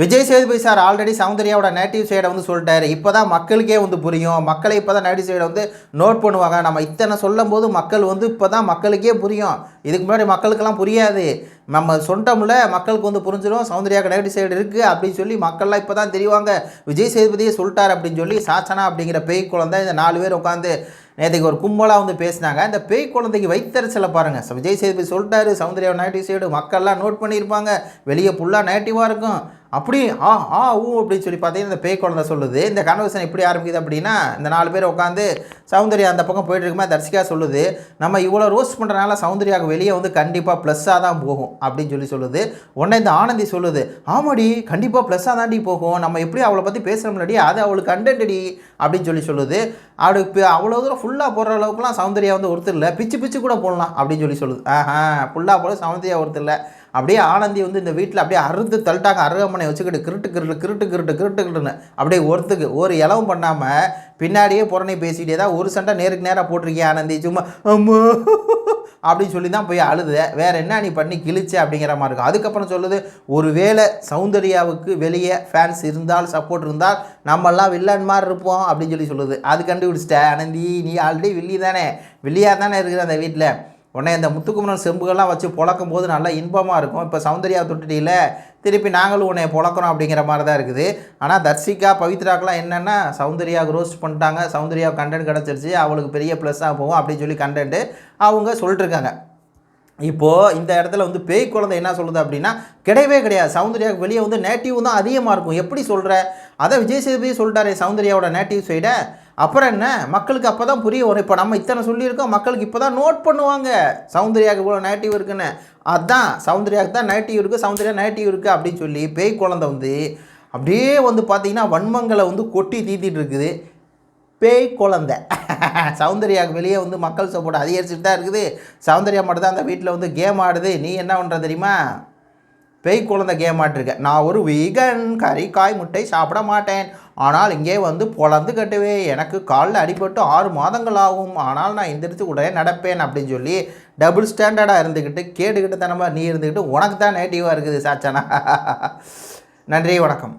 Vijay Sethupathi sir already சௌந்தர்யாவோட native சைடை வந்து சொல்லிட்டாரு. இப்போ தான் மக்களுக்கே வந்து புரியும். மக்களை இப்போ தான் நேட்டிவ் சைடை வந்து நோட் பண்ணுவாங்க. நம்ம இத்தனை சொல்லும் போது மக்கள் வந்து இப்போ தான் மக்களுக்கே புரியும். இதுக்கு முன்னாடி மக்களுக்கெல்லாம் புரியாது. நம்ம சொன்னோம்ல மக்களுக்கு வந்து புரிஞ்சிடும் சௌந்தர்யாவுக்கு நேட்டிவ் சைடு இருக்குது அப்படின்னு சொல்லி மக்கள்லாம் இப்போ தான் தெரிவாங்க. விஜய் சேதுபதியே சொல்லிட்டார் அப்படின்னு சொல்லி சாச்சனா அப்படிங்கிற பேய் குழந்தை இந்த நாலு பேர் உட்காந்து நேற்றுக்கு ஒரு கும்பலாக வந்து பேசினாங்க. இந்த பேய் குழந்தைக்கு வைத்தறிச்சலை பாருங்கள் விஜய் சேதுபதி சொல்லிட்டாரு. சௌந்தர்யா நேட்டிவ் சைடு மக்கள்லாம் நோட் பண்ணியிருப்பாங்க. வெளியே ஃபுல்லாக நேட்டிவாக இருக்கும். அப்படி ஆ ஆ ஊ அப்படின்னு சொல்லி பார்த்தீங்கன்னா இந்த பேய் குழந்தை சொல்லுது. இந்த கன்வர்சன் எப்படி ஆரம்பிக்குது அப்படின்னா இந்த நாலு பேர் உட்காந்து சௌந்தர்யா அந்த பக்கம் போயிட்டு இருக்குமே தர்ஷிகா சொல்லுது நம்ம இவ்வளோ ரோஸ்ட் பண்ணுறனால சௌந்தர்யாவுக்கு வெளியே வந்து கண்டிப்பாக ப்ளஸ்ஸாக தான் போகும் அப்படின்னு சொல்லி சொல்லுது. உடனே இந்த ஆனந்தி சொல்லுது ஆமாடி கண்டிப்பாக ப்ளஸ்ஸாக தாண்டி போகும். நம்ம எப்படி அவளை பற்றி பேசுகிற அது அவளுக்கு கண்டென்டடி அப்படின்னு சொல்லி சொல்லுது. அவளுக்கு இப்போ அவ்வளோ தூரம் ஃபுல்லாக போடுற அளவுக்குலாம் சௌந்தர்யா வந்து ஒருத்தர் இல்லை பிச்சு பிச்சு கூட போடலாம் அப்படின்னு சொல்லி சொல்லுது. ஆஹா ஃபுல்லாக போட சௌந்தர்யா ஒருத்தர் இல்லை. அப்படியே ஆனந்தி வந்து இந்த வீட்டில் அப்படியே அறுத்து தள்ளிட்டாங்க. அருகமனை வச்சுக்கிட்டு கிருட்டு கிருட்டு கிருட்டு கிருட்டு கிருட்டு கிருட்டுன்னு அப்படியே ஒருத்துக்கு ஒரு இலவும் பண்ணாமல் பின்னாடியே புறணை பேசிக்கிட்டே தான் ஒரு சண்டை நேருக்கு நேராக போட்டிருக்கேன் ஆனந்தி. சும்மா அம்மா அப்படின்னு சொல்லி தான் போய் அழுது. வேற என்ன நீ பண்ணி கிழிச்ச அப்படிங்கிற மாதிரி இருக்கும். அதுக்கப்புறம் சொல்லுது ஒருவேளை சௌந்தர்யாவுக்கு வெளியே ஃபேன்ஸ் இருந்தால் சப்போர்ட் இருந்தால் நம்மெல்லாம் வில்லன் மாதிரி இருப்போம் அப்படின்னு சொல்லி சொல்லுது. அது கண்டுபிடிச்சிட்ட. ஆனந்தி நீ ஆல்ரெடி வில்லி தானே. வில்லியாக தானே இருக்கிற அந்த வீட்டில் உடனே இந்த முத்துக்குமரன் செம்புகள்லாம் வச்சு புழக்கும் போது நல்லா இன்பமாக இருக்கும். இப்போ சௌந்தர்யா தொட்டுட்டியில் திருப்பி நாங்களும் உன்னை புழக்கிறோம் அப்படிங்கிற மாதிரி தான் இருக்குது. ஆனால் தர்ஷிகா பவித்ராக்கெலாம் என்னென்னா சௌந்தர்யாவுக்கு ரோஸ்ட் பண்ணிட்டாங்க. சௌந்தர்யா கண்டென்ட் கிடச்சிருச்சு. அவளுக்கு பெரிய ப்ளஸ்ஸாக போகும் அப்படின்னு சொல்லி கண்டென்ட்டு அவங்க சொல்லிட்டுருக்காங்க. இப்போது இந்த இடத்துல வந்து பேய் குழந்தை என்ன சொல்லுது அப்படின்னா கிடையவே கிடையாது. சௌந்தர்யாவுக்கு வெளியே வந்து நேட்டிவ் தான் அதிகமாக இருக்கும். எப்படி சொல்கிற அதை விஜய் சேதுபதி சொல்லிட்டாரே சௌந்தர்யாவோட நேட்டிவ் சைடை அப்புறம் என்ன? மக்களுக்கு அப்போ தான் புரிய வரும் இப்போ நம்ம இத்தனை சொல்லியிருக்கோம் மக்களுக்கு இப்போ தான் நோட் பண்ணுவாங்க. சௌந்தர்யாவுக்கு இவ்வளோ நெகட்டிவ் இருக்குன்னு. அதான் சௌந்தர்யாவுக்கு தான் நெகட்டிவ் இருக்குது சௌந்தர்யா நெகட்டிவ் இருக்குது அப்படின்னு சொல்லி பேய் குழந்தை வந்து அப்படியே வந்து பார்த்தீங்கன்னா வன்மங்களை வந்து கொட்டி தீத்திட்டு இருக்குது. பேய் குழந்தை. சௌந்தர்யாவுக்கு வெளியே வந்து மக்கள் சப்போர்ட் அதிகரிச்சுட்டு தான் இருக்குது. சௌந்தர்யா மட்டும் தான் அந்த வீட்டில் வந்து கேம் ஆடுது. நீ என்ன பண்ணுற தெரியுமா? பேய் குழந்தை கேம் ஆட்டிருக்க. நான் ஒரு வீகன் கறி காய் முட்டை சாப்பிட மாட்டேன். ஆனால் இங்கே வந்து பொழந்து கட்டுவே. எனக்கு காலில் அடிபட்டு ஆறு மாதங்கள் ஆகும் ஆனால் நான் எந்திரிச்சு உடனே நடப்பேன் அப்படின்னு சொல்லி டபுள் ஸ்டாண்டர்டாக இருந்துக்கிட்டு கேட்டுக்கிட்டு தனமாக நீ இருந்துக்கிட்டு உனக்கு தான் நேட்டிவாக இருக்குது சாச்சானா. நன்றி வணக்கம்.